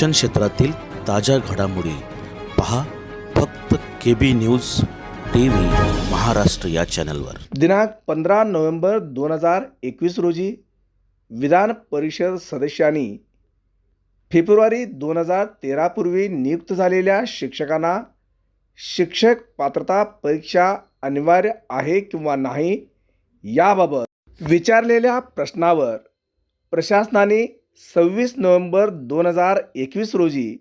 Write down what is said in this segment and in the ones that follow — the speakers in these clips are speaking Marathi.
शिक्षण क्षेत्रातील ताज्या घडामोडी पहा फक्त K B news T V Maharashtra या चॅनलवर. दिनांक पंधरा नोव्हेंबर दोन हजार एकवीस रोजी विधान परिषद सदस्यांनी फेब्रुवारी दोन हजार तेरापूर्वी नियुक्त झालेल्या शिक्षकांना शिक्षक पात्रता परीक्षा अनिवार्य आहे किंवा नाही याबाबत विचारलेल्या प्रश्नावर प्रशासनाने सव्वीस नोव्हेंबर दोन हजार एकवीस रोजी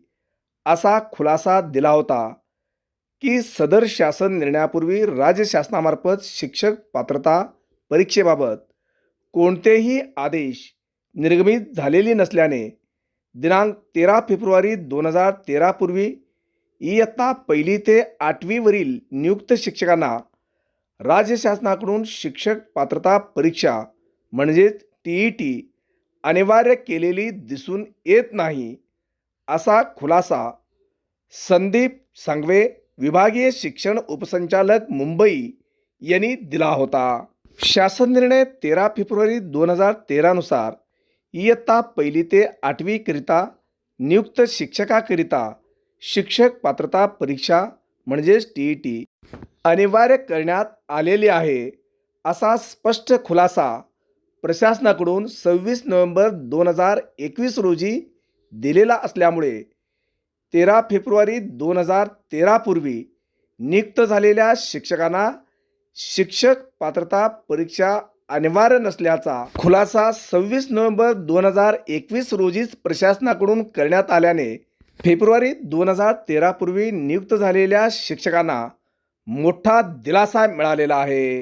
असा खुलासा दिला होता की सदर शासन निर्णयापूर्वी राज्य शासनामार्फत शिक्षक पात्रता परीक्षेबाबत कोणतेही आदेश निर्गमित झालेले नसल्याने दिनांक तेरा फेब्रुवारी दोन हजार तेरापूर्वी इयत्ता पहिली ते आठवीवरील नियुक्त शिक्षकांना राज्य शासनाकडून शिक्षक पात्रता परीक्षा म्हणजेच टी ई टी अनिवार्य केलेली दिसून येत नाही असा खुलासा संदीप सांगवे विभागीय शिक्षण उपसंचालक मुंबई यांनी दिला होता. शासन निर्णय तेरा फेब्रुवारी दोन हजार तेरानुसार इयत्ता पहिली ते आठवीकरिता नियुक्त शिक्षकाकरिता शिक्षक पात्रता परीक्षा म्हणजेच टी ई टी अनिवार्य करण्यात आलेली आहे असा स्पष्ट खुलासा प्रशासनाकडून सव्वीस नोव्हेंबर दोन हजार एकवीस रोजी दिलेला असल्यामुळे तेरा फेब्रुवारी दोन हजार तेरापूर्वी नियुक्त झालेल्या शिक्षकांना शिक्षक पात्रता परीक्षा अनिवार्य नसल्याचा खुलासा सव्वीस नोव्हेंबर दोन हजार एकवीस रोजीच प्रशासनाकडून करण्यात आल्याने फेब्रुवारी दोन हजार तेरापूर्वी नियुक्त झालेल्या शिक्षकांना मोठा दिलासा मिळालेला आहे.